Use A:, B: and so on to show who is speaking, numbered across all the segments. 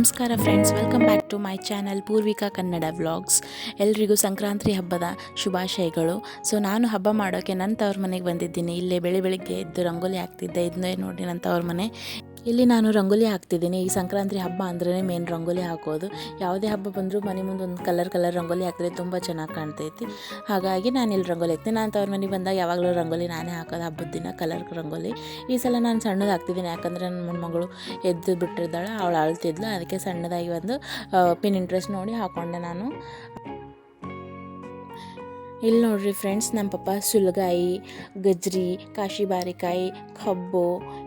A: ನಮಸ್ಕಾರ friends welcome back to my channel Purvika Kannada vlogs ಎಲ್ರಿಗೂ ಸಂಕ್ರಾಂತಿ ಹಬ್ಬದ ಶುಭಾಶಯಗಳು. ಸೊ ನಾನು ಹಬ್ಬ ಮಾಡೋಕ್ಕೆ ನನ್ನ ತವ್ರ ಮನೆಗೆ ಬಂದಿದ್ದೀನಿ. ಇಲ್ಲೇ ಬೆಳಿ ಬೆಳಿಗ್ಗೆ ಎದ್ದು ರಂಗೋಲಿ ಹಾಕ್ತಿದ್ದೆ. ಇದನ್ನೇ ನೋಡಿ ನನ್ನ ತವ್ರ ಮನೆ. ಇಲ್ಲಿ ನಾನು ರಂಗೋಲಿ ಹಾಕ್ತಿದ್ದೀನಿ. ಈ ಸಂಕ್ರಾಂತಿ ಹಬ್ಬ ಅಂದ್ರೇ ಮೇನ್ ರಂಗೋಲಿ ಹಾಕೋದು. ಯಾವುದೇ ಹಬ್ಬ ಬಂದರೂ ಮನೆ ಮುಂದೆ ಒಂದು ಕಲರ್ ಕಲರ್ ರಂಗೋಲಿ ಹಾಕಿದ್ರೆ ತುಂಬ ಚೆನ್ನಾಗಿ ಕಾಣ್ತೈತಿ. ಹಾಗಾಗಿ ನಾನು ಇಲ್ಲಿ ರಂಗೋಲಿ ಹಾಕ್ತೀನಿ. ನಾನು ತವ್ರ ಮನೆಗೆ ಬಂದಾಗ ಯಾವಾಗಲೂ ರಂಗೋಲಿ ನಾನೇ ಹಾಕೋದು ಹಬ್ಬದ ದಿನ ಕಲರ್ ರಂಗೋಲಿ. ಈ ಸಲ ನಾನು ಸಣ್ಣದು ಹಾಕ್ತಿದ್ದೀನಿ ಯಾಕಂದರೆ ನನ್ನ ಮಗಳು ಎದ್ದು ಬಿಟ್ಟಿರ್ತಾಳೆ, ಅವಳು ಅಳ್ತಿದ್ಲು. ಅದಕ್ಕೆ ಸಣ್ಣದಾಗಿ ಒಂದು ಪಿನ್ ಇಂಟ್ರೆಸ್ಟ್ ನೋಡಿ ಹಾಕ್ಕೊಂಡೆ ನಾನು. ಇಲ್ಲಿ ನೋಡ್ರಿ ಫ್ರೆಂಡ್ಸ್ ನಮ್ಮ ಪಪ್ಪ ಸುಲಗಾಯಿ, ಗಜ್ರಿ, ಕಾಶಿ ಬಾರಿಕಾಯಿ, ಕಬ್ಬು,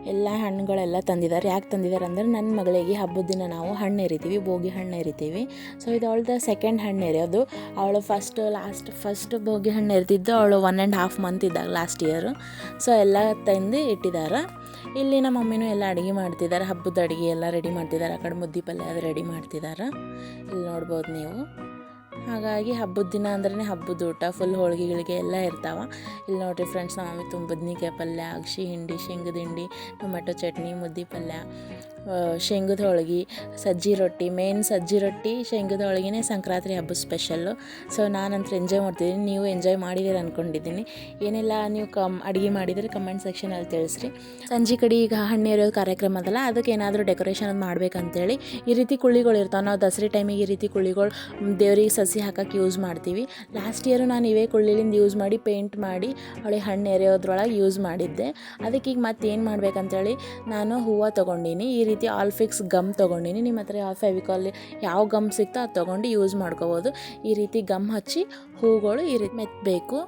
A: ಎಲ್ಲ ಹಣ್ಣುಗಳೆಲ್ಲ ತಂದಿದ್ದಾರೆ ಯಾಕೆ ತಂದಿದ್ದಾರೆ ಅಂದ್ರೆ ನನ್ನ ಮಗಳಿಗೆ ಹಬ್ಬದ ದಿನ ನಾವು ಹಣ್ಣು ಎರಿತೀವಿ ಬೋಗಿ ಹಣ್ಣು ಎರಿತೀವಿ ಸೊ ಇದು ಅವಳ್ದು ಸೆಕೆಂಡ್ ಹಣ್ಣು ಎರೆಯೋದು ಅವಳು ಫಸ್ಟ್ ಲಾಸ್ಟ್ ಫಸ್ಟ್ ಬೋಗಿ ಹಣ್ಣು ಎರಿತಿದ್ದು ಅವಳು ಒನ್ ಆ್ಯಂಡ್ ಹಾಫ್ ಮಂತ್ ಇದ್ದಾಗ ಲಾಸ್ಟ್ ಇಯರು ಸೊ ಎಲ್ಲ ತಂದು ಇಟ್ಟಿದ್ದಾರೆ ಇಲ್ಲಿ ನಮ್ಮ ಮಮ್ಮಿನೂ ಎಲ್ಲ ಅಡುಗೆ ಮಾಡ್ತಿದ್ದಾರೆ ಹಬ್ಬದ ಅಡುಗೆ ಎಲ್ಲ ರೆಡಿ ಮಾಡ್ತಿದ್ದಾರೆ ಆ ಕಡೆ ಮುದ್ದಿ ಪಲ್ಯ ಅದು ರೆಡಿ ಮಾಡ್ತಿದ್ದಾರೆ ಇಲ್ಲಿ ನೋಡ್ಬೋದು ನೀವು. ಹಾಗಾಗಿ ಹಬ್ಬದ ದಿನ ಅಂದ್ರೆ ಹಬ್ಬದ ಊಟ ಫುಲ್ ಹೋಳಿಗೆಗಳಿಗೆ ಎಲ್ಲ ಇರ್ತಾವ. ಇಲ್ಲಿ ನೋಡ್ರಿ ಫ್ರೆಂಡ್ಸ್ ನಮ್ಮ ಮಮ್ಮಿ ತುಂಬ ಬದ್ನಿಕಾಯಿ ಪಲ್ಯ ಅಗ್ಸಿ ಹಿಂಡಿ, ಶೇಂಗದ ಹಿಂಡಿ, ಟೊಮೆಟೊ ಚಟ್ನಿ, ಮುದ್ದೆ ಪಲ್ಯ ಶೇಂಗದ ಹೋಳಿಗೆ, ಸಜ್ಜಿ ರೊಟ್ಟಿ ಮೇನ್ ಸಜ್ಜಿ ರೊಟ್ಟಿ, ಶೇಂಗದ ಹೋಳ್ಗೆನೇ ಸಂಕ್ರಾಂತಿ ಹಬ್ಬದ ಸ್ಪೆಷಲ್ಲು ಸೊ ನಾನಂತೂ ಎಂಜಾಯ್ ಮಾಡ್ತಿದ್ದೀನಿ ನೀವು ಎಂಜಾಯ್ ಮಾಡಿದ್ದೀರ ಅಂದ್ಕೊಂಡಿದ್ದೀನಿ ಏನೆಲ್ಲ, ನೀವು ಕಮ್, ಅಡುಗೆ ಮಾಡಿದರೆ ಕಮೆಂಟ್ ಸೆಕ್ಷನಲ್ಲಿ ತಿಳಿಸ್ರಿ. ಸಂಜೆ ಕಡೆ ಈಗ ಹಣ್ಣು ಇರೋದು ಕಾರ್ಯಕ್ರಮ ಅದಲ್ಲ, ಅದಕ್ಕೆ ಏನಾದರೂ ಡೆಕೋರೇಷನ್ ಅದು ಮಾಡ್ಬೇಕಂತೇಳಿ ಈ ರೀತಿ ಕುಳ್ಳಿಗಳು ಇರ್ತಾವೆ. ನಾವು ದಸರಾ ಟೈಮಿಗೆ ಈ ರೀತಿ ಕುಳ್ಳಿಗಳು ದೇವರಿಗೆ ಸಸಿ ಹಾಕಕ್ಕೆ ಯೂಸ್ ಮಾಡ್ತೀವಿ. ಲಾಸ್ಟ್ ಇಯರು ನಾನು ಇವೇ ಕುಳ್ಳಿಲಿಂದ ಯೂಸ್ ಮಾಡಿ ಪೇಂಟ್ ಮಾಡಿ ಅವಳಿಗೆ ಹಣ್ಣು ಎರೆಯೋದ್ರೊಳಗೆ ಯೂಸ್ ಮಾಡಿದ್ದೆ. ಅದಕ್ಕೆ ಈಗ ಮತ್ತೆ ಏನು ಮಾಡ್ಬೇಕಂತೇಳಿ, ನಾನು ಹೂವು ತೊಗೊಂಡಿನಿ. ಈ ರೀತಿ ಆಲ್ ಫಿಕ್ಸ್ ಗಮ್ ತೊಗೊಂಡಿನಿ. ನಿಮ್ಮ ಹತ್ರ ಯಾವ ಫೆವಿಕಾಲ್ ಯಾವ ಗಮ್ ಸಿಗ್ತೋ ಅದು ತೊಗೊಂಡು ಯೂಸ್ ಮಾಡ್ಕೋಬೋದು. ಈ ರೀತಿ ಗಮ್ ಹಚ್ಚಿ ಹೂಗಳು ಈ ರೀತಿ ಮೆತ್ತಬೇಕು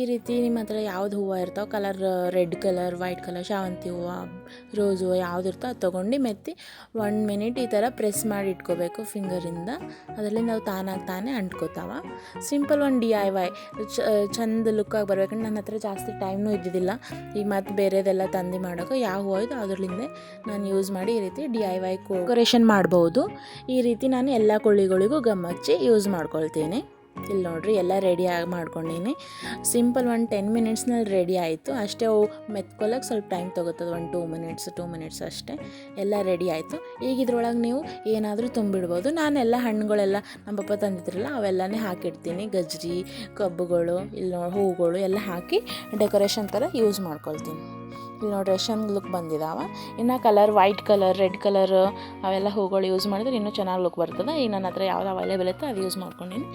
A: ಈ ರೀತಿ ನಿಮ್ಮ ಹತ್ರ ಯಾವ್ದು ಹೂವು ಇರ್ತಾವೆ colour red colour white colour ಶಾವಂತಿ ಹೂವು ರೋಸ್ ಹೂವು ಯಾವ್ದು ಇರ್ತೋ ಅದು ತೊಗೊಂಡು ಮೆತ್ತಿ ಒನ್ ಮಿನಿಟ್ ಈ ಥರ ಪ್ರೆಸ್ ಮಾಡಿ ಇಟ್ಕೋಬೇಕು ಫಿಂಗರಿಂದ ಅದರಲ್ಲಿ ನಾವು ತಾನಾಗಿ ತಾನೇ ಅಂಟ್ಕೋತಾವ ಸಿಂಪಲ್ ಒಂದು ಡಿ ಐ ವೈ ಚಂದ ಲುಕ್ಕಾಗಿ ಬರ್ಬೇಕಂದ್ರೆ ನನ್ನ ಹತ್ರ ಜಾಸ್ತಿ ಟೈಮ್ನೂ ಇದ್ದಿದ್ದಿಲ್ಲ. ಈಗ ಮತ್ತೆ ಬೇರೆದೆಲ್ಲ ತಂದು ಮಾಡೋಕೆ ಯಾವ ಹೂವು ಇದು ಅದರಲ್ಲಿಂದ ನಾನು ಯೂಸ್ ಮಾಡಿ ಈ ರೀತಿ ಡಿ ಐ ವೈ ಡೆಕೋರೇಷನ್ ಮಾಡ್ಬೋದು. ಈ ರೀತಿ ನಾನು ಎಲ್ಲ ಕೊಳ್ಳಿಗಳಿಗೂ ಗಮ್ ಹಚ್ಚಿ ಯೂಸ್ ಮಾಡ್ಕೊಳ್ತೀನಿ. ಇಲ್ಲಿ ನೋಡ್ರಿ ಎಲ್ಲ ರೆಡಿ ಆಗಿ ಮಾಡ್ಕೊಂಡೀನಿ. ಸಿಂಪಲ್ ಒಂದು ಟೆನ್ ಮಿನಿಟ್ಸ್ನಲ್ಲಿ ರೆಡಿ ಆಯಿತು. ಅಷ್ಟೇ ಮೆತ್ಕೊಳಕ್ಕೆ ಸ್ವಲ್ಪ ಟೈಮ್ ತೊಗೋತದೆ, ಒಂದು ಟೂ ಮಿನಿಟ್ಸ್ ಟೂ ಮಿನಿಟ್ಸ್ ಅಷ್ಟೇ. ಎಲ್ಲ ರೆಡಿ ಆಯಿತು. ಈಗ ಇದ್ರೊಳಗೆ ನೀವು ಏನಾದರೂ ತುಂಬಿಡ್ಬೋದು. ನಾನೆಲ್ಲ ಹಣ್ಣುಗಳೆಲ್ಲ ನಮ್ಮ ಪಪ್ಪ ತಂದಿದ್ರಲ್ಲ, ಅವೆಲ್ಲನೇ ಹಾಕಿಡ್ತೀನಿ. ಗಜ್ರಿ ಕಬ್ಬುಗಳು ಇಲ್ಲಿ ಹೂಗಳು ಎಲ್ಲ ಹಾಕಿ ಡೆಕೋರೇಷನ್ ಥರ ಯೂಸ್ ಮಾಡ್ಕೊಳ್ತೀನಿ. ಇಲ್ಲಿ ನೋಡ್ರಿ ರೇಷನ್ ಲುಕ್ ಬಂದಿದಾವ. ಇನ್ನು colour white colour red colour ಅವೆಲ್ಲ ಹೂಗಳು ಯೂಸ್ ಮಾಡಿದ್ರೆ ಇನ್ನೂ ಚೆನ್ನಾಗಿ ಲುಕ್ ಬರ್ತದೆ. ಈಗ ನನ್ನ ಹತ್ರ ಯಾವ್ದು ಅವೈಲೇಬಲ್ ಇತ್ತು ಅದು ಯೂಸ್ ಮಾಡ್ಕೊಂಡೀನಿ.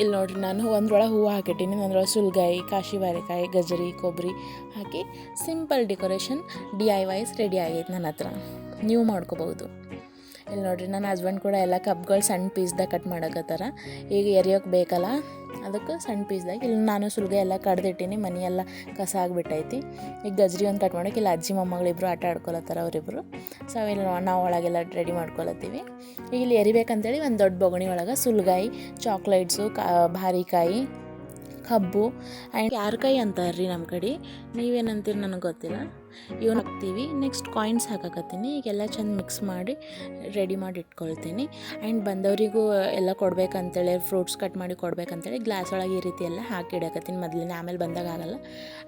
A: ಇಲ್ಲಿ ನೋಡಿರಿ ನಾನು ಒಂದ್ರೊಳಗೆ ಹೂವು ಹಾಕಿಟ್ಟಿನಿ ಒಂದ್ರೊಳಗೆ ಸುಲ್ಗಾಯಿ, ಕಾಶಿ ಬಾರೆಕಾಯಿ ಗಜರಿ ಕೊಬ್ಬರಿ ಹಾಕಿ simple decoration D I Ys ready ಆಗೈತೆ ನನ್ನ ಹತ್ರ. ನೀವು ಮಾಡ್ಕೋಬೋದು ಇಲ್ಲಿ ನೋಡಿರಿ, ನನ್ನ ಹಸ್ಬೆಂಡ್ ಕೂಡ ಎಲ್ಲ ಕಪ್ಗಳು ಸಣ್ಣ ಪೀಸ್ದಾಗ ಕಟ್ ಮಾಡಕತ್ತಾರ. ಈಗ ಎರಿಯೋಕೆ ಬೇಕಲ್ಲ, ಅದಕ್ಕೆ ಸಣ್ಣ ಪೀಸ್ದಾಗ ಇಲ್ಲಿ ನಾನು ಸುಲ್ಗೆ ಎಲ್ಲ ಕಡ್ದಿಟ್ಟಿನಿ ಮನೆಯೆಲ್ಲ ಕಸ ಆಗಿಬಿಟ್ಟೈತಿ. ಈಗ ಗಜ್ರಿ ಒಂದು ಕಟ್ ಮಾಡೋಕೆ ಇಲ್ಲಿ ಅಜ್ಜಿ ಮೊಮ್ಮಗಳಿಬ್ರು ಆಟ ಆಡ್ಕೊಳತ್ತಾರ ಅವರಿಬ್ಬರು ಸೊ ಇಲ್ಲಿ ನಾವು ಒಳಗೆಲ್ಲ ರೆಡಿ ಮಾಡ್ಕೊಳತ್ತೀವಿ. ಈಗ ಇಲ್ಲಿ ಎರಿಬೇಕಂತೇಳಿ ಒಂದು ದೊಡ್ಡ ಬೊಗಣಿ ಒಳಗೆ ಸುಲ್ಗಾಯಿ ಚಾಕ್ಲೇಟ್ಸು ಕಾ ಭಾರಿಕಾಯಿ ಕಬ್ಬು ಆ್ಯಂಡ್ ಯಾರ್ಕಾಯಿ ಅಂತಾರ್ರಿ ನಮ್ಮ ಕಡೆ? ನೀವೇನಂತೀರಿ ನನಗೆ ಗೊತ್ತಿಲ್ಲ. ಇವನ್ನ ಹಾಕ್ತೀವಿ. ನೆಕ್ಸ್ಟ್ ಕಾಯಿನ್ಸ್ ಹಾಕಕತ್ತೀನಿ. ಈಗೆಲ್ಲ ಚೆಂದ ಮಿಕ್ಸ್ ಮಾಡಿ ರೆಡಿ ಮಾಡಿ ಇಟ್ಕೊಳ್ತೀನಿ. ಆ್ಯಂಡ್ ಬಂದವರಿಗೂ ಎಲ್ಲ ಕೊಡ್ಬೇಕಂತೇಳಿ ಫ್ರೂಟ್ಸ್ ಕಟ್ ಮಾಡಿ ಕೊಡ್ಬೇಕಂತೇಳಿ ಗ್ಲಾಸ್ ಒಳಗೆ ಈ ರೀತಿ ಎಲ್ಲ ಹಾಕಿ ಇಡಕತ್ತೀನಿ ಮೊದಲಿನ ಆಮೇಲೆ ಬಂದಾಗ ಆಗಲ್ಲ.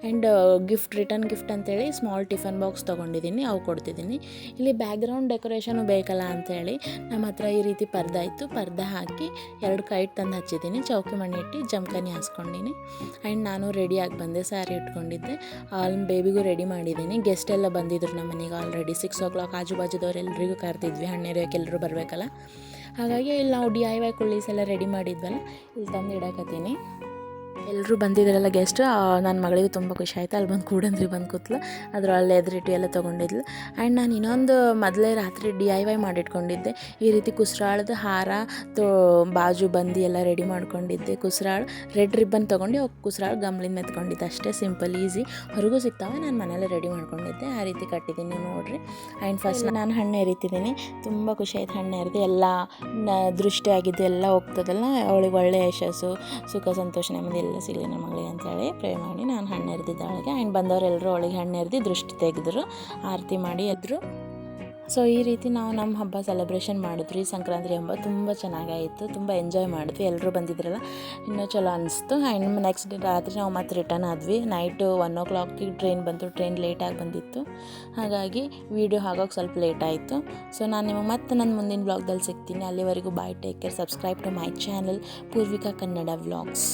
A: ಆ್ಯಂಡ್ ಗಿಫ್ಟ್ ರಿಟರ್ನ್ ಗಿಫ್ಟ್ ಅಂತೇಳಿ ಸ್ಮಾಲ್ ಟಿಫನ್ ಬಾಕ್ಸ್ ತೊಗೊಂಡಿದ್ದೀನಿ. ಅವು ಕೊಡ್ತಿದ್ದೀನಿ. ಇಲ್ಲಿ ಬ್ಯಾಕ್ಗ್ರೌಂಡ್ ಡೆಕೋರೇಷನು ಬೇಕಲ್ಲ ಅಂತೇಳಿ ನಮ್ಮ ಹತ್ರ ಈ ರೀತಿ ಪರ್ದ ಇತ್ತು. ಪರ್ದ ಹಾಕಿ ಎರಡು ಕೈಟ್ ತಂದು ಹಚ್ಚಿದ್ದೀನಿ. ಚೌಕಿ ಮಣ್ಣಿ ಇಟ್ಟು ಜಮಖಾನಿ ಹಾಸ್ಕೊಂಡಿನಿ. ಆ್ಯಂಡ್ ನಾನು ರೆಡಿಯಾಗಿ ಬಂದೆ ಸ್ಯಾರಿ ಇಟ್ಕೊಂಡಿದ್ದೆ. ಆಲ್ ಬೇಬಿಗೂ ರೆಡಿ ಮಾಡಿದ್ದೀನಿ. ಗೆಸ್ಟ್ ಎಲ್ಲ ಬಂದಿದ್ರು ನಮ್ಮ ಮನೆಗೆ ಆಲ್ರೆಡಿ ಸಿಕ್ಸ್ ಓ ಕ್ಲಾಕ್ ಆಜು ಬಾಜುದವ್ರು ಎಲ್ರಿಗೂ ಕರೆದಿದ್ವಿ ಹಣ್ಣೆರಿಯೋಕೆ ಎಲ್ಲರೂ ಬರಬೇಕಲ್ಲ? ಹಾಗಾಗಿ ಇಲ್ಲಿ ನಾವು ಡಿ ಐ ವೈ ಕುಳ್ಳೀಸ್ ಎಲ್ಲ ರೆಡಿ ಮಾಡಿದ್ವಲ್ಲ, ಇಲ್ಲಿ ತಂದು ಇಡಕತ್ತೀನಿ ಎಲ್ಲರೂ ಬಂದಿದ್ರಲ್ಲ ಗೆಸ್ಟ್ ನನ್ನ ಮಗಳಿಗೂ ತುಂಬ ಖುಷಿ ಆಯಿತು. ಅಲ್ಲಿ ಬಂದು ಕೂಡಂದ್ರಿ ಬಂದು ಕೂತ್ಲು. ಅದ್ರೊಳಗೆ ಎದುರಿಟ್ಟು ಎಲ್ಲ ತೊಗೊಂಡಿದ್ಲು. ಆ್ಯಂಡ್ ನಾನು ಇನ್ನೊಂದು ಮೊದಲೇ ರಾತ್ರಿ ಡಿ ಐ ವೈ ಮಾಡಿಟ್ಕೊಂಡಿದ್ದೆ. ಈ ರೀತಿ ಕುಸ್ರಾಳದ ಹಾರ ತೋ ಬಾಜು ಬಂದು ಎಲ್ಲ ರೆಡಿ ಮಾಡ್ಕೊಂಡಿದ್ದೆ. ಕುಸ್ರಾಳು ರೆಡ್ ರಿಬ್ಬನ್ ತೊಗೊಂಡು ಕುಸ್ರಾಳ ಗಮ್ಲಿನ ಗಮ್ಲಿಂದ ಮೆತ್ಕೊಂಡಿದ್ದೆ. ಅಷ್ಟೇ ಸಿಂಪಲ್ ಈಸಿ ಹೊರಗೂ ಸಿಗ್ತಾವೆ ನಾನು ಮನೇಲೆ ರೆಡಿ ಮಾಡ್ಕೊಂಡಿದ್ದೆ. ಆ ರೀತಿ ಕಟ್ಟಿದ್ದೀನಿ ನೋಡಿರಿ. ಆ್ಯಂಡ್ ಫಸ್ಟ್ ನಾನು ಹಣ್ಣು ಎರಿತಿದ್ದೀನಿ. ತುಂಬ ಖುಷಿ ಆಯ್ತು ಹಣ್ಣು ಎರೆದು. ಎಲ್ಲ ದೃಷ್ಟಿ ಆಗಿದ್ದು ಎಲ್ಲ ಹೋಗ್ತದಲ್ಲ? ಅವಳಿಗೆ ಒಳ್ಳೆಯ ಯಶಸ್ಸು ಸುಖ ಸಂತೋಷ ನೆಮ್ಮದಿ ಎಲ್ಲ ಸಿಗಲಿ ನನ್ನ ಮಗಳಿಗೆ ಅಂತೇಳಿ ಪ್ರೇ ಮಾಡಿ ನಾನು ಹಣ್ಣು ಎರೆದಿದ್ದೆ ಅವಳಿಗೆ. ಆ್ಯಂಡ್ ಬಂದವರೆಲ್ಲರೂ ಅವಳಿಗೆ ಹಣ್ಣು ಎರೆದು ದೃಷ್ಟಿ ತೆಗೆದ್ರು, ಆರತಿ ಮಾಡಿ ಎದ್ರು. ಸೊ ಈ ರೀತಿ ನಾವು ನಮ್ಮ ಹಬ್ಬ ಸೆಲೆಬ್ರೇಷನ್ ಮಾಡಿದ್ವಿ. ಸಂಕ್ರಾಂತಿ ಹಬ್ಬ ತುಂಬ ಚೆನ್ನಾಗಾಯಿತು, ತುಂಬ ಎಂಜಾಯ್ ಮಾಡಿದ್ವಿ. ಎಲ್ಲರೂ ಬಂದಿದ್ರಲ್ಲ, ಇನ್ನೂ ಚಲೋ ಅನಿಸ್ತು. ಆ್ಯಂಡ್ ನೆಕ್ಸ್ಟ್ ಡೇ ರಾತ್ರಿ ನಾವು ಮತ್ತೆ ರಿಟರ್ನ್ ಆದ್ವಿ. ನೈಟು ಒನ್ ಓ ಕ್ಲಾಕಿಗೆ ಟ್ರೈನ್ ಬಂತು. ಟ್ರೈನ್ ಲೇಟಾಗಿ ಬಂದಿತ್ತು. ಹಾಗಾಗಿ ವೀಡಿಯೋ ಆಗೋಕೆ ಸ್ವಲ್ಪ ಲೇಟ್ ಆಯಿತು. ಸೊ ನಾನು ನಿಮಗೆ ಮತ್ತೆ ನನ್ನ ಮುಂದಿನ ಬ್ಲಾಗ್ದಲ್ಲಿ ಸಿಗ್ತೀನಿ. ಅಲ್ಲಿವರೆಗೂ bye take care subscribe to my channel Purvika Kannada vlogs